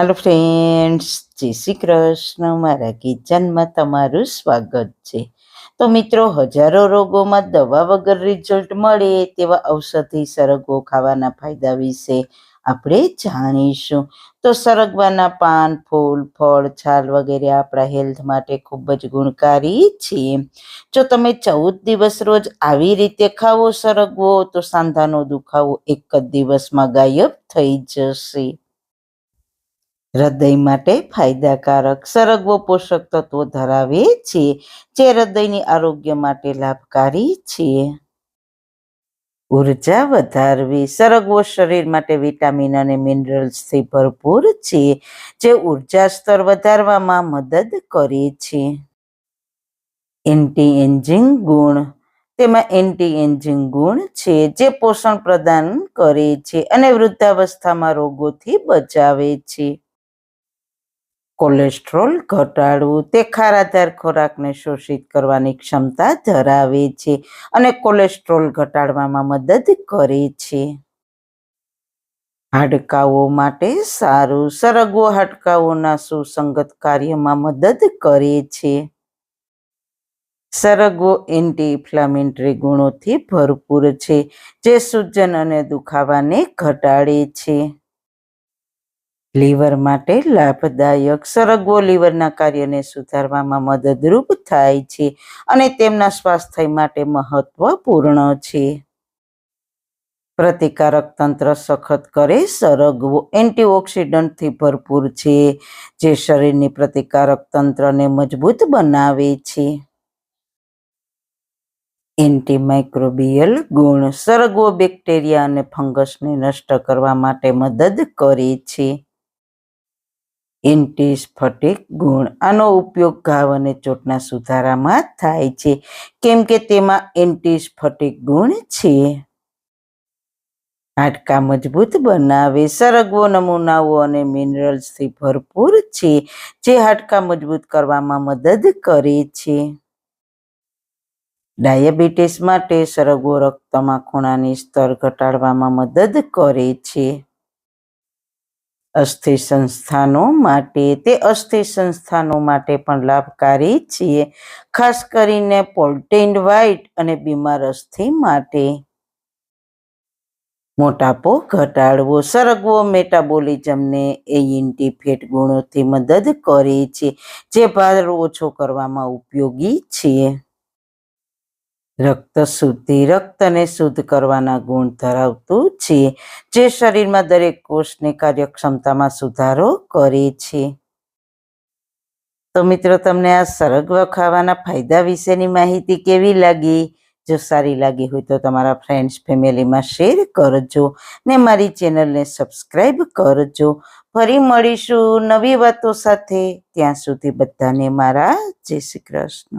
હાલો friends જય શ્રી કૃષ્ણ. મારા કિચનમાં તમારું સ્વાગત છે. તો મિત્રો, હજારો રોગોમાં દવા વગર રિઝલ્ટ મળે તેવા ઔષધિ સરગવો ખાવાના ફાયદા વિશે આપણે જાણીશું. તો સરગવાના પાન, ફૂલ, ફળ, છાલ વગેરે આપણા હેલ્થ માટે ખૂબ જ ગુણકારી છે. જો તમે ચૌદ દિવસ રોજ આવી રીતે ખાવો સરગવો, તો સાંધાનો દુખાવો એક જ દિવસમાં ગાયબ થઈ જશે. હૃદય માટે ફાયદાકારક સરગવો પોષક તત્વો ધરાવે છે જે હૃદયની આરોગ્ય માટે લાભકારી છે ઊર્જા વધારવી, સરગવો શરીર માટે વિટામિન અને મિનરલ્સથી ભરપૂર છે જે ઊર્જા સ્તર વધારવામાં મદદ કરે છે. એન્ટી એન્જિંગ ગુણ. તેમાં એન્ટી એન્જિંગ ગુણ છે, જે પોષણ પ્રદાન કરે છે અને વૃદ્ધાવસ્થામાં રોગોથી બચાવે છે. કોલેસ્ટ્રોલ ઘટાડવું, તે ખારાધાર ખોરાકને શોષિત કરવાની ક્ષમતા ધરાવે છે અને કોલેસ્ટ્રોલ ઘટાડવામાં મદદ કરે છે. હાડકાઓ માટે સારું સરગવો હાડકાઓના સુસંગત કાર્યમાં મદદ કરે છે. સરગવો એન્ટી ઇન્ફ્લામેટરી ગુણોથી ભરપૂર છે, જે સૂજન અને દુખાવાને ઘટાડે છે. લીવર માટે લાભદાયક સરગવો લીવરના કાર્યને સુધારવામાં મદદરૂપ થાય છે અને તેમના સ્વાસ્થ્ય માટે મહત્વપૂર્ણ છે. પ્રતિકારક તંત્ર સખત કરે સરગવો એન્ટીઓક્સિડન્ટથી ભરપૂર છે, જે શરીરની પ્રતિકારક તંત્રને મજબૂત બનાવે છે. એન્ટીમાઇક્રોબિયલ ગુણ સરગવો બેક્ટેરિયા અને ફંગસને નષ્ટ કરવા માટે મદદ કરે છે. એન્ટી સ્ફટિક ગુણ. આનો ઉપયોગ ઘાવ અને ચોટના સુધારામાં થાય છે. કેમ કે તેમાં એન્ટી સ્ફટિક ગુણ છે. હાડકા મજબૂત બનાવે, સરગવો, નમૂનાઓ અને મિનરલ્સથી ભરપૂર છે, જે હાડકા મજબૂત કરવામાં મદદ કરે છે. ડાયાબિટીસ માટે સરગવો રક્તમાં ખૂણાની સ્તર ઘટાડવામાં મદદ કરે છે. અસ્થિ સંસ્થાનો માટે. તે અસ્થિ સંસ્થાનો માટે પણ લાભકારી છીએ. ખાસ કરીને પોલ્ટેન્ડ વ્હાઇટ અને બીમાર અસ્થિ માટે. મોટાપો ઘટાડવો. સરગવો મેટાબોલિઝમને એઇન્ટી ફેટ ગુણોથી મદદ કરે છે, જે ભાર ઓછો કરવામાં ઉપયોગી છે. રક્ત શુદ્ધિ, રક્તને શુદ્ધ કરવાના ગુણ ધરાવતું છે, જે શરીરમાં દરેક કોષની કાર્યક્ષમતામાં સુધારો કરે છે. તો મિત્રો, તમને આ સરગવા ખાવાના ફાયદા વિશેની માહિતી કેવી લાગી? જો સારી લાગી હોય તો તમારા ફ્રેન્ડ્સ ફેમિલીમાં શેર કરજો ને મારી ચેનલને સબસ્ક્રાઈબ કરજો. ફરી મળીશું નવી વાતો સાથે. ત્યાં સુધી બધાને મારા જય શ્રી કૃષ્ણ.